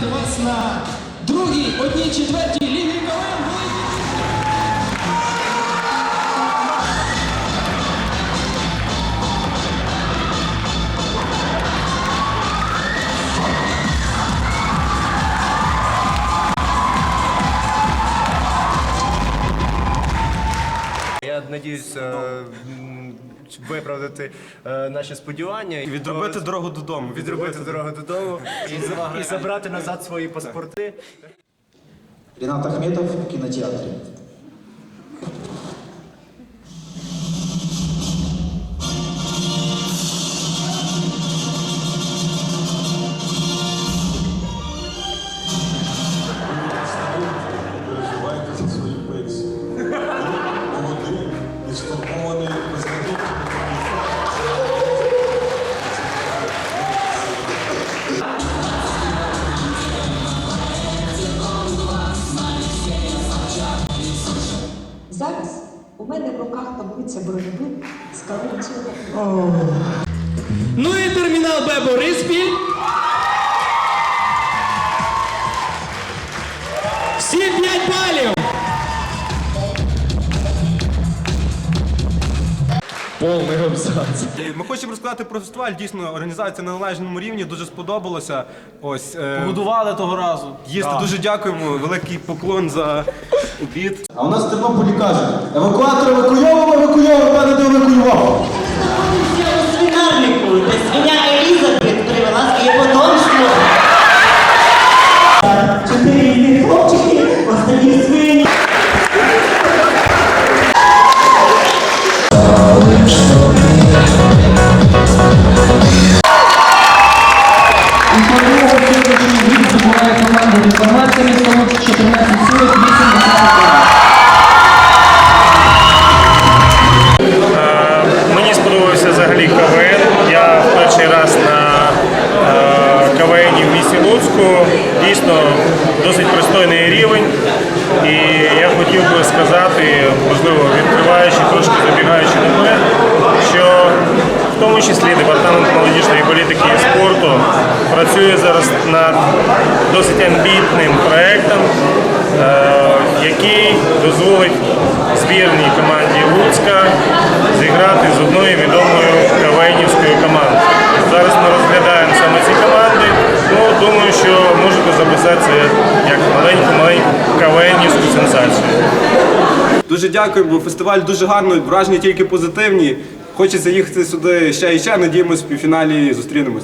вітати вас на другій одній четвертій лігі КВН Я надіюсь е, м, виправдати е, наші сподівання і Відробити дорогу додому. відробити дорогу додому і, і забрати назад свої паспорти. Ренат Ахметов в кинотеатре. Зараз у мене в руках таблиця боротьби з корупцією. Ну і термінал Б Бориспіль. Всі 5 балів. Повний абзац. Ми хочемо розказати про фестиваль. Дійсно, організація на належному рівні дуже сподобалося. Ось е, Будували того разу. їсти дуже дякуємо. Великий поклон за обід. А у нас в Тернополі кажуть, евакуатор евакуйовував, евакуйовував, пане не евакуював. Місті Луцьку. Дійсно досить пристойний рівень. І я хотів би сказати, можливо, відкриваючи, трошки забігаючи наперед, що в тому числі департамент молодіжної політики і спорту працює зараз над досить амбітним проєктом, е, який дозволить збірній команді Луцька зіграти з одною відомою це як маленьку-маленьку кавенівську сенсацію. Дуже дякуємо, бо фестиваль дуже гарний, враження тільки позитивні. Хочеться їхати сюди ще і ще. Надіємось, в півфіналі зустрінемось.